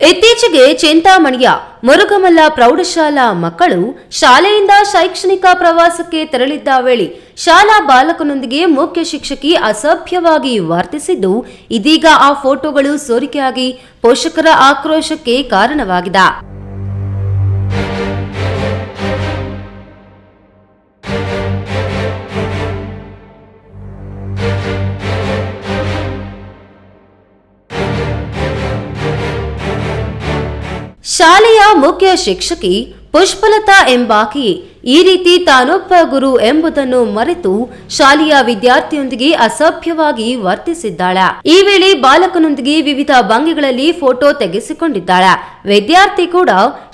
ಇತ್ತೀಚೆಗೆ ಚಿಂತಾಮಣಿಯ ಮುರುಗಮಲ್ಲ ಪ್ರೌಢಶಾಲಾ ಮಕ್ಕಳು ಶಾಲೆಯಿಂದ ಶೈಕ್ಷಣಿಕ ಪ್ರವಾಸಕ್ಕೆ ತೆರಳಿದ್ದ ವೇಳೆ ಶಾಲಾ ಬಾಲಕನೊಂದಿಗೆ ಮುಖ್ಯ ಶಿಕ್ಷಕಿ ಅಸಭ್ಯವಾಗಿ ವರ್ತಿಸಿದ್ದು, ಇದೀಗ ಆ ಫೋಟೋಗಳು ಸೋರಿಕೆಯಾಗಿ ಪೋಷಕರ ಆಕ್ರೋಶಕ್ಕೆ ಕಾರಣವಾಗಿದೆ. ಶಾಲೆಯ ಮುಖ್ಯ ಶಿಕ್ಷಕಿ ಪುಷ್ಪಲತಾ ಎಂಬಾಕಿ ಈ ರೀತಿ ತಾನೊಬ್ಬ ಗುರು ಎಂಬುದನ್ನು ಮರೆತು ಶಾಲೆಯ ವಿದ್ಯಾರ್ಥಿಯೊಂದಿಗೆ ಅಸಭ್ಯವಾಗಿ ವರ್ತಿಸಿದ್ದಾಳೆ. ಈ ವೇಳೆ ಬಾಲಕನೊಂದಿಗೆ ವಿವಿಧ ಭಂಗಿಗಳಲ್ಲಿ ಫೋಟೋ ತೆಗೆಸಿಕೊಂಡಿದ್ದಾಳ. ವಿದ್ಯಾರ್ಥಿ ಕೂಡ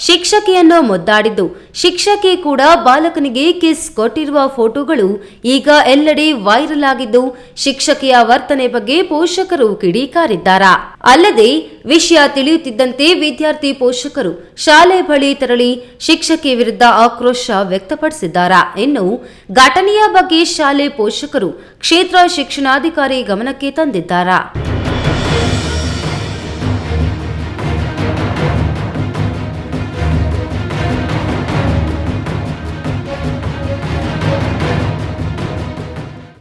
ಶಿಕ್ಷಕಿಯನ್ನು ಮುದ್ದಾಡಿದ್ದು. ಶಿಕ್ಷಕಿ ಕೂಡ ಬಾಲಕನಿಗೆ ಕಿಸ್ ಕೊಟ್ಟಿರುವ ಫೋಟೋಗಳು ಈಗ ಎಲ್ಲೆಡೆ ವೈರಲ್ ಆಗಿದ್ದು, ಶಿಕ್ಷಕಿಯ ವರ್ತನೆ ಬಗ್ಗೆ ಪೋಷಕರು ಕಿಡಿಕಾರಿದ್ದಾರೆ? ಅಲ್ಲದೆ, ವಿಷಯ ತಿಳಿಯುತ್ತಿದ್ದಂತೆ ವಿದ್ಯಾರ್ಥಿ ಪೋಷಕರು ಶಾಲೆ ಬಳಿ ತೆರಳಿ ಶಿಕ್ಷಕಿ ವಿರುದ್ಧ ಆಕ್ರೋಶ ವ್ಯಕ್ತಪಡಿಸಿದ್ದಾರೆ ಇನ್ನು ಘಟನೆಯ ಬಗ್ಗೆ ಶಾಲೆ ಪೋಷಕರು ಕ್ಷೇತ್ರ ಶಿಕ್ಷಣಾಧಿಕಾರಿ ಗಮನಕ್ಕೆ ತಂದಿದ್ದಾರಾ?